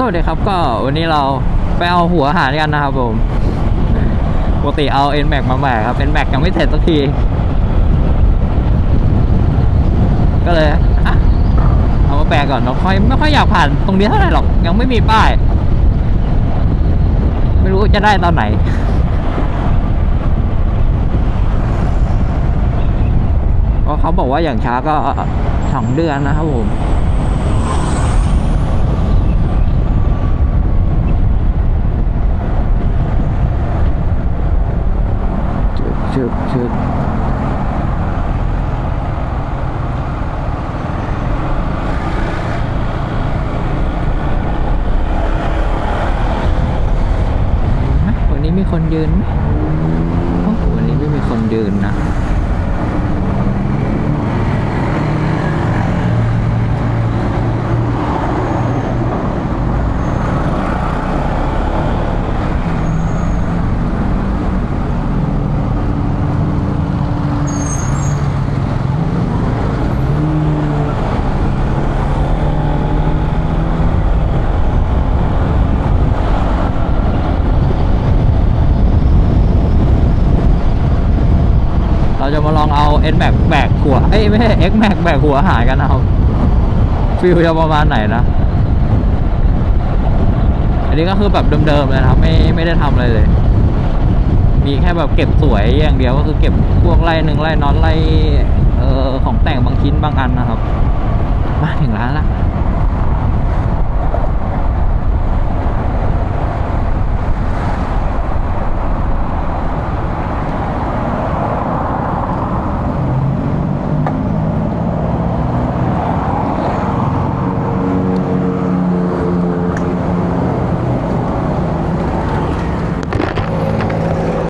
สวัสดีครับก็วันนี้เราไปเอาหัวอาหารกันนะครับผมปกติเอา N Max มาแบกครับ N Max ยังไม่เสร็จสักที ก็เลยอะเอามาแบกก่อนเราค่อยไม่ค่อยอยากผ่านตรงนี้เท่าไหร่หรอก ยังไม่มีป้าย ไม่รู้จะได้ตอนไหนเขาบอกว่าอย่างช้าก็สองเดือนนะครับผม ชึบชึบชึบวันนี้มีคนยืนไหมโอ้วันนี้ไม่มีคนยืนนะ เราจะมาลองเอา N Max แบกหัวเอ้ยไม่ใช่ X Max แบกหัวหายกันนะครับฟิลจะประมาณไหนนะอันนี้ก็คือแบบเดิมๆเลยนะครับไม่ไม่ได้ทำอะไรเลย มีแค่แบบเก็บสวยอย่างเดียวก็คือเก็บพวกไล่หนึ่งไล่นอตไล่เอ่อของแต่งบางชิ้นบางอันนะครับ มาถึงร้านละ